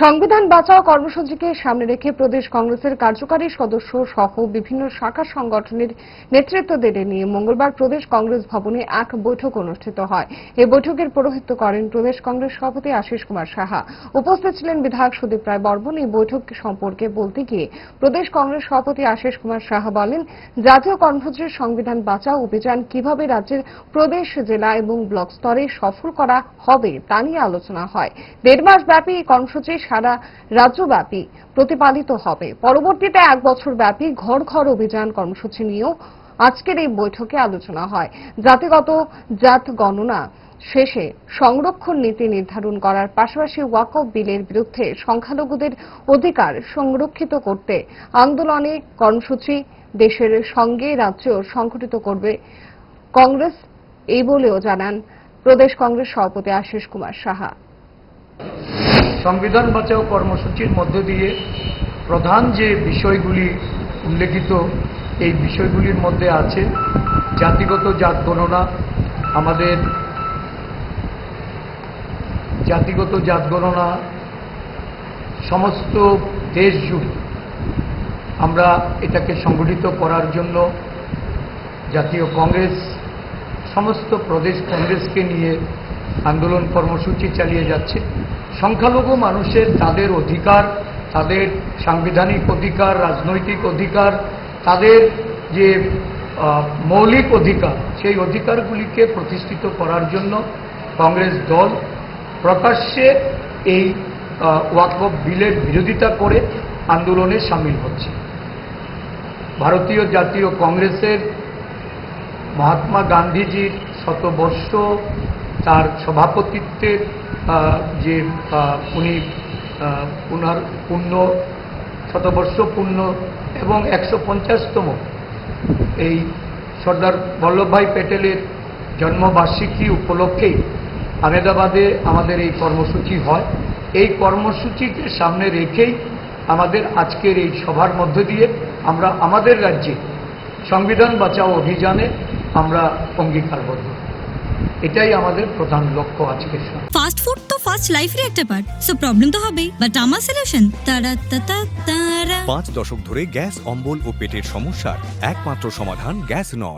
সংবিধান বাঁচাও কর্মসূচিকে সামনে রেখে প্রদেশ কংগ্রেসের কার্যকারী সদস্য সহ বিভিন্ন শাখা সংগঠনের নেতৃত্বদের নিয়ে মঙ্গলবার প্রদেশ কংগ্রেস ভবনে এক বৈঠক অনুষ্ঠিত হয়। এই বৈঠকের পৌরোহিত্য করেন প্রদেশ কংগ্রেস সভাপতি আশিস কুমার সাহা। উপস্থিত ছিলেন বিধায়ক সুদীপ রায় বর্মন। এই বৈঠক সম্পর্কে বলতে গিয়ে প্রদেশ কংগ্রেস সভাপতি আশিস কুমার সাহা বলেন, জাতীয় কর্মসূচির সংবিধান বাঁচাও অভিযান কীভাবে রাজ্যের প্রদেশ, জেলা এবং ব্লক স্তরে সফল করা হবে তা নিয়ে আলোচনা হয়। দেড় মাস ব্যাপী এই কর্মসূচি সারা রাজ্যব্যাপী প্রতিপালিত হবে। পরবর্তীতে এক বছর ব্যাপী ঘর ঘর অভিযান কর্মসূচি নিয়েও আজকের এই বৈঠকে আলোচনা হয়। জাতিগত জাত গণনা শেষে সংরক্ষণ নীতি নির্ধারণ করার পাশাপাশি ওয়াকফ বিলের বিরুদ্ধে সংখ্যালঘুদের অধিকার সংরক্ষিত করতে আন্দোলনে কর্মসূচি দেশের সঙ্গে রাজ্য সংঘটিত করবে কংগ্রেস এই বলেও জানান প্রদেশ কংগ্রেস সভাপতি আশিস কুমার সাহা। সংবিধান বাঁচাও কর্মসূচির মধ্য দিয়ে প্রধান যে বিষয়গুলি উল্লেখিত, এই বিষয়গুলির মধ্যে আছে জাতিগত জাত গণনা, আমাদের জাতিগত জাত গণনা, সমস্ত দেশ জুড়ে আমরা এটাকে সংগঠিত করার জন্য জাতীয় কংগ্রেস, সমস্ত প্রদেশ কংগ্রেসকে নিয়ে আন্দোলন কর্মসূচি চালিয়ে যাচ্ছে। সংখ্যালঘু মানুষের তাদের অধিকার, তাদের সাংবিধানিক অধিকার, রাজনৈতিক অধিকার, তাদের যে মৌলিক অধিকার, সেই অধিকারগুলিকে প্রতিষ্ঠিত করার জন্য কংগ্রেস দল প্রকাশ্যে এই ওয়াকফ বিলের বিরোধিতা করে আন্দোলনে সামিল হচ্ছে। ভারতীয় জাতীয় কংগ্রেসের মহাত্মা গান্ধীজির শতবর্ষ তার সভাপতিত্বের যে উনি পুনর পূর্ণ, শতবর্ষ পূর্ণ এবং একশো পঞ্চাশতম এই সর্দার বল্লভভাই প্যাটেলের জন্মবার্ষিকী উপলক্ষেই আমেদাবাদে আমাদের এই কর্মসূচি হয়। এই কর্মসূচিকে সামনে রেখেই আমাদের আজকের এই সভার মধ্য দিয়ে আমরা আমাদের রাজ্যে সংবিধান বাঁচাও অভিযানে আমরা অঙ্গীকারবদ্ধ। এটাই আমাদের প্রধান লক্ষ্য আজকে ফাস্ট ফুড তো ফাস্ট লাইফের একটা পার্ট সো প্রবলেম তো হবেই। বাট আমার সলিউশন তারা তারা তারা। পাঁচ দশক ধরে গ্যাস অম্বল ও পেটের সমস্যার একমাত্র সমাধান গ্যাস নল।